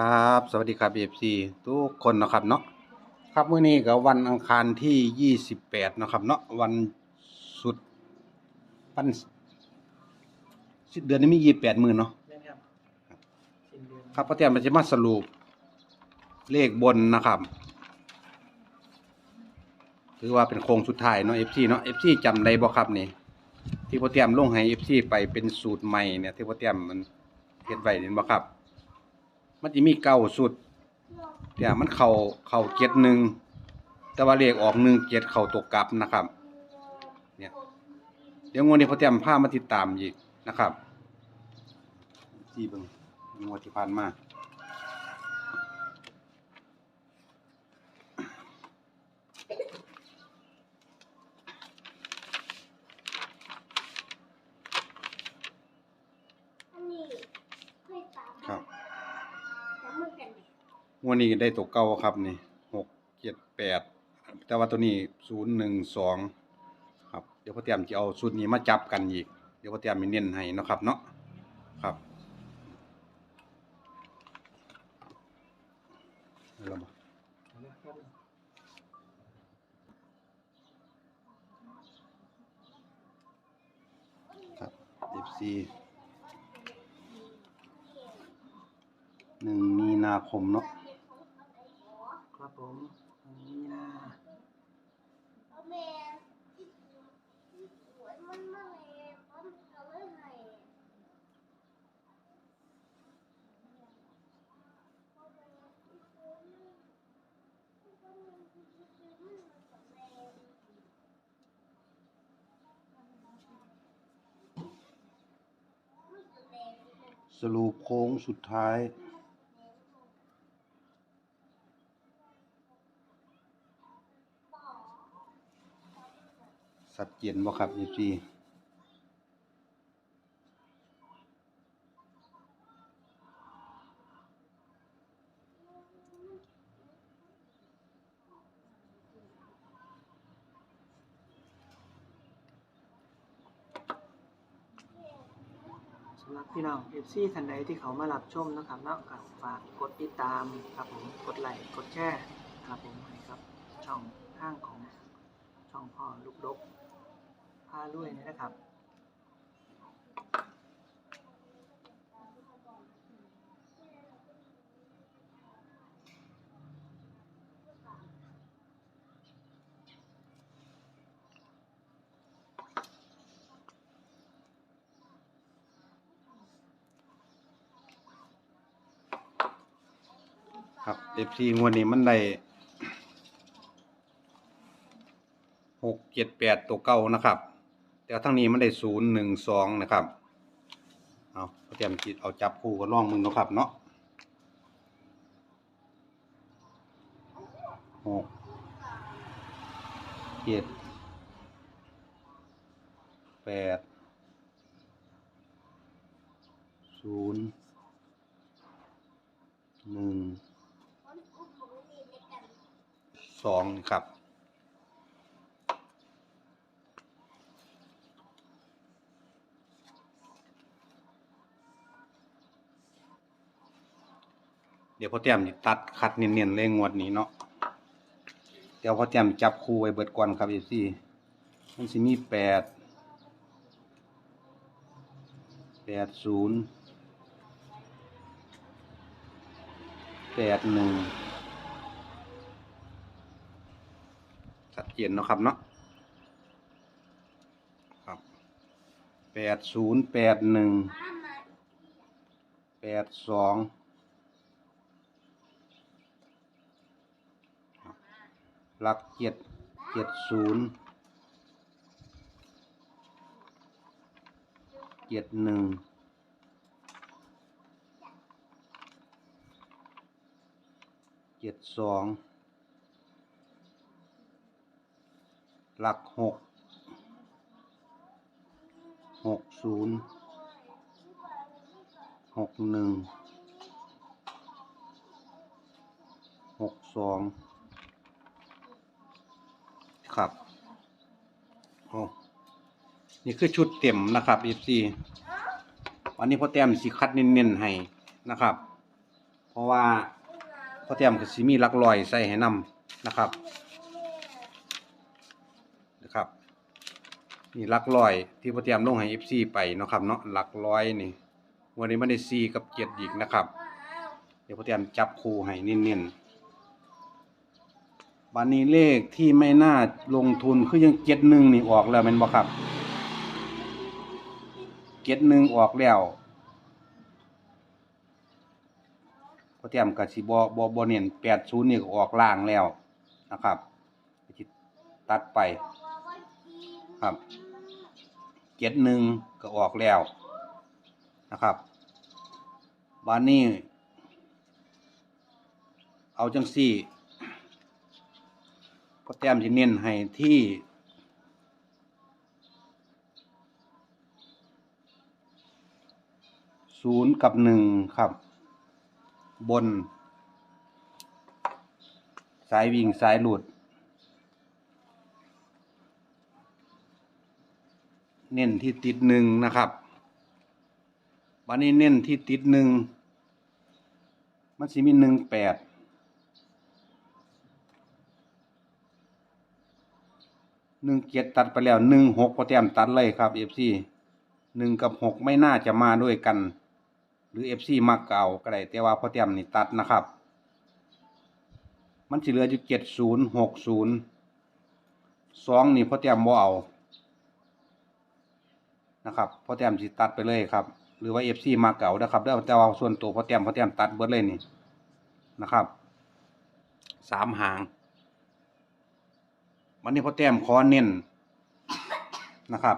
ครับ สวัสดีครับ FC ทุกคนนะครับเนาะครับมื้อนี้ก็วันอังคารที่28นะครับเนาะวันสุดวันสิ้นเดือนนี้มี28มื้อเนาะแม่นครับสิ้นเดือนครับพ่อเตรียมมันจะมาสรุปเลขบนนะครับ ถือว่าเป็นโค้งสุดท้ายเนาะ FC เนาะ FC จำได้บ่ครับนี่ที่พ่อเตรียมลงให้ FC ไปเป็นสูตรใหม่เนี่ยที่พ่อเตรียมมันเฮ็ดไว้เห็นบ่ครับ มันจะมีเก้าสุดเนี่ยมันเข่าเข่าเจ็ดหนึ่งแต่ว่าเลขออกหนึ่งเจ็ดเข่าตกกลับนะครับ เนี่ยเดี๋ยวงวดนี้พอเตรียมผ้ามาติดตามอีกนะครับที่เบิ่งงวดที่ผ่านมา อันนี้เคยตาม ครับ แล้วมันกันดิ งวดนี้ได้ตัวเก้าครับนี่หกเจ็ดแปดแต่ว่าตัวนี้ศูนย์หนึ่งสองครับเดี๋ยวพ่อเตรียมจะเอาชุดนี้มาจับกันอีก เดี๋ยวพ่อเตรียมมีเน้นให้นะครับเนาะครับเอาละบ่นะครับ FC หนึ่งมีนาคมเนาะ ผมอันนี้นะเอาแม่สวยมันมากเลยพร้อมเอาไว้ให้สรุปโค้งสุดท้าย สัดเจนบ่ครับ FC สำหรับพี่น้อง FC ท่านใดที่เขามารับชมนะครับเนากฝากกดติดตามครับผมกดไลค์กดแชร์ครับผมให้ครับ ช่องข้างของช่องพ่อลูกดก พาลุยนี่นะครับครับ FC งวดนี้มันได้หกเจ็ดแปดตัวเก่านะครับ แต่ทั้งนี้มันได้ศูนย์หนึ่งสองนะครับเอาเตรียมจิตเอาจับคู่กันล่องมึงนะครับเนาะหกเจ็ดแปดศูนย์หนึ่งสองครับ เดี๋ยวพ่อเตรียมสิตัดคัดเนียนๆเลยงวดนี้เนาะเดี๋ยวพ่อเตรียมจับคู่ไว้เบิดก่อนครับเอซี่มันสิมีแปดแปดศูนย์แปดหนึ่งชัดเจนเนาะครับเนาะครับแปดศูนย์แปดหนึ่งแปดสอง หลักเจ็ดเจ็ดศูนย์เจ็ดหนึ่งเจ็ดสองหลักหกหกศูนย์หกหนึ่งหกสอง ครับโอ้นี่คือชุดเต็มนะครับ FC วันนี้พ่อแต้มสิคัดเน้นๆให้นะครับ เพราะว่าพ่อเตรียมก็สิมีลักร้อยใส่ให้นํนะครับนะครับนี่ลักร้อยที่พ่อเตรียมลงให้ FC ไปเนาะครับเนาะลักร้อยนี่ วันนี้มันได้4กับ7อีกนะครับ เดี๋ยวพ่อเตรียมจับคู่ให้เน้นๆ บันนี้เลขที่ไม่น่าลงทุนคือยังเจ็ดหนึ่งนี่ออกแล้วแม่นบ่ครับเจ็ดหนึ่งออกแล้วพอเตรียมกับสิบ่บ่บ่เน้นแปดศูนย์นี่ก็ออกล่างแล้วนะครับตัดไปครับเจ็ดหนึ่งก็ออกแล้วนะครับบานนี้ เอาจังสี่ พอแต้มที่เน้นให้ที่ศูนย์กับหนึ่งครับ บน สายวิ่งสายหลุด เน้นที่ติดหนึ่งนะครับวันนี้เน้นที่ติดหนึ่งมันสิมีหนึ่งแปด หนึ่งเจ็ดตัดไปแล้วหนึ่งหกพอแต้มตัดเลยครับเอฟซีหนึ่งกับหกไม่น่าจะมาด้วยกัน หรือเอฟซีมักเก่าก็ได้แต่ว่าพอแต้มนี่ตัดนะครับ มันสิเหลืออยู่เจ็ดศูนย์หกศูนย์สองนี่พอแต้มบ่เอานะครับพอแต้มสิตัดไปเลยครับ หรือว่าเอฟซีมาเก่านะครับแล้วแต่ว่าส่วนตัวพอแต้มพอแต้มตัดเบิดเลยนี่นะครับสามหาง วันนี้พ่อแต้มขอเน้นนะครับ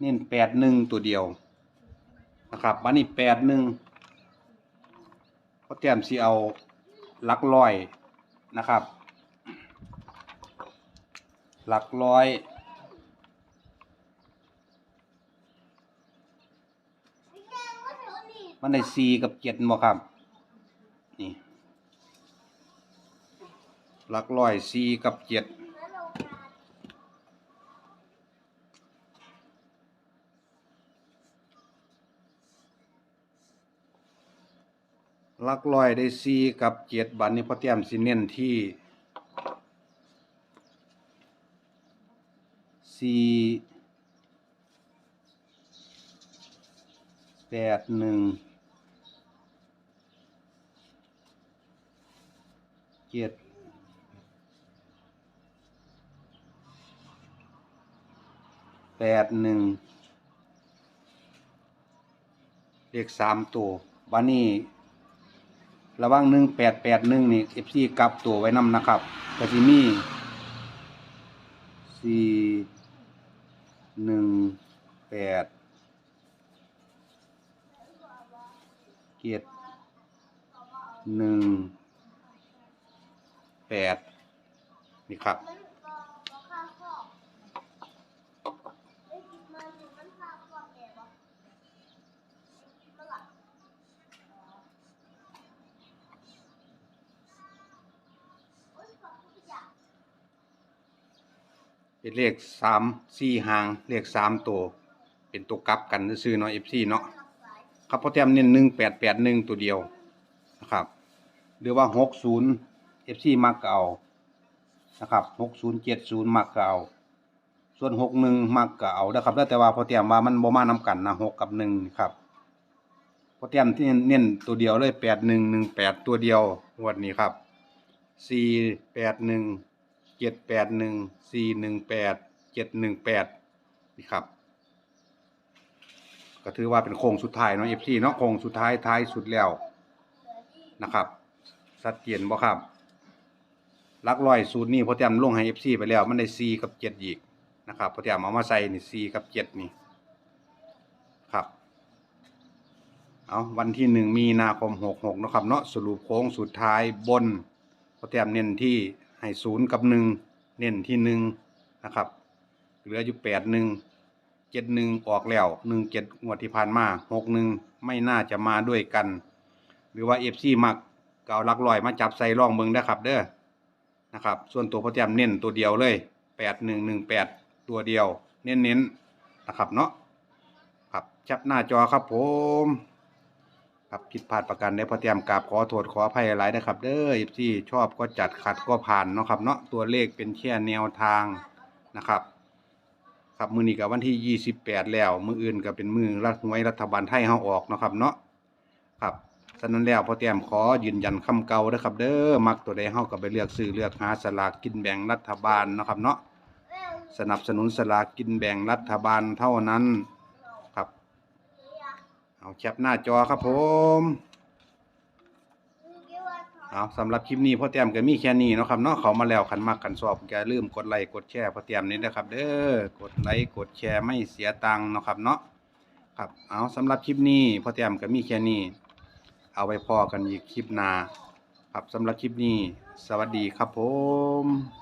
เน้นแปดหนึ่งตัวเดียวนะครับวันนี้แปดหนึ่งพ่อแต้มสิเอาหลักร้อยนะครับหลักร้อย มันได้สี่กับเจ็ดบ่ครับ นี่ หลักร้อยสี่กับเจ็ดหลักร้อยได้สี่กับเจ็ดบัดนี้พอเตรียมสิเน้นที่สี่แปดหนึ่ง เจ็ดแปดหนึ่งเลขสามตัวบันนี้ ระว่างหนึ่งแปดแปดหนึ่งนี่เอฟซีกลับตัวไว้นำนะครับก็จะมีสี่หนึ่งแปดเจ็ดหนึ่ง แปดนี่ครับเป็นเลขสามสี่หาง เลขสามตัว เป็นตัวกลับกันซื้อเนาะเอฟซีเนาะครับพราะแต้มเน้นหนึ่งแปดแปดหนึ่งตัวเดียวนะครับ หรือว่าหกศูนย์ เอฟซีมักก็เอานะครับหกศูนย์เจ็ดศูนย์มักก็เอาส่วนหกหนึ่งมักก็เอานะครับแล้วแต่ว่าพอแต้มว่ามันบ่มานำกันนะหกกับหนึ่งครับพอแต้มที่เน้นตัวเดียวเลยแปดหนึ่งหนึ่งแปดตัวเดียวงวดนี้ครับสี่แปดหนึ่งเจ็ดแปดหนึ่งสี่หนึ่งแปดเจ็ดหนึ่งแปดนี่ครับก็ถือว่าเป็นโค้งสุดท้ายเนาะเอฟซีเนาะโค้งสุดท้ายท้ายสุดแล้วนะครับสัดเจนบ่ครับ ลักร้อยสูตรนี้พอเตรียมลงให้เอฟซีไปแล้วมันได้สี่กับเจ็ดอีกนะครับพอเตรียมเอามาใส่นี่สี่กับเจ็ดนี่ครับเอาวันที่หนึ่งมีนาคมหกหกนะครับเนาะสรุปโค้งสุดท้ายบนพอแต้มเน้นที่ให้ศูนย์กับหนึ่งเน้นที่หนึ่งนะครับเหลืออยู่แปดหนึ่งเจ็ดหนึ่งออกแล้วหนึ่งเจ็ดงวดที่ผ่านมาหกหนึ่งไม่น่าจะมาด้วยกัน หรือว่าเอฟซีมักก็เอาลักร้อยมาจับใส่ร่องเบิ่งเด้ครับเด้อ นะครับ ส่วนตัวพอเตรียมเน้นตัวเดียวเลยแปดหนึ่งหนึ่งแปดตัวเดียว เน้นๆนะครับเนาะครับจับหน้าจอครับผมครับผิดพลาดประกันได้พอเตรียมกราบขอโทษขออภัยหลายนะครับ เด้อที่ชอบก็จัดขัดก็ผ่านเนาะครับเนาะตัวเลขเป็นแค่แนวทางนะครับ ครับมือนี้กับวันที่ 28 แล้ว มืออื่นก็เป็นมือรัฐหวยรัฐบาลไทยเฮาออกเนาะครับเนาะครับ ฉะนั้นแล้วพอเตรียมขอยืนยันคำเก่าเด้อครับ เด้อมักตัวใดเฮาก็ไปเลือกซื้อเลือกหาสลากกินแบ่งรัฐบาลเนาะครับเนาะสนับสนุนสลากกินแบ่งรัฐบาลเท่านั้นครับ เอาแคปหน้าจอครับผมเอาสำหรับคลิปนี้พ่อเตรียมก็มีแค่นี้เนาะครับเนาะเขามาแล้วคันมักกันชอบอย่าลืมกดไลค์กดแชร์พ่อเตรียมนี้นะครับ เด้อกดไลค์กดแชร์ไม่เสียตังค์เนาะครับเนาะครับเอาสำหรับคลิปนี้พ่อเตรียมก็มีแค่นี้ เอาไว้พอกันอีกคลิปหน้าครับสำหรับคลิปนี้ สวัสดีครับผม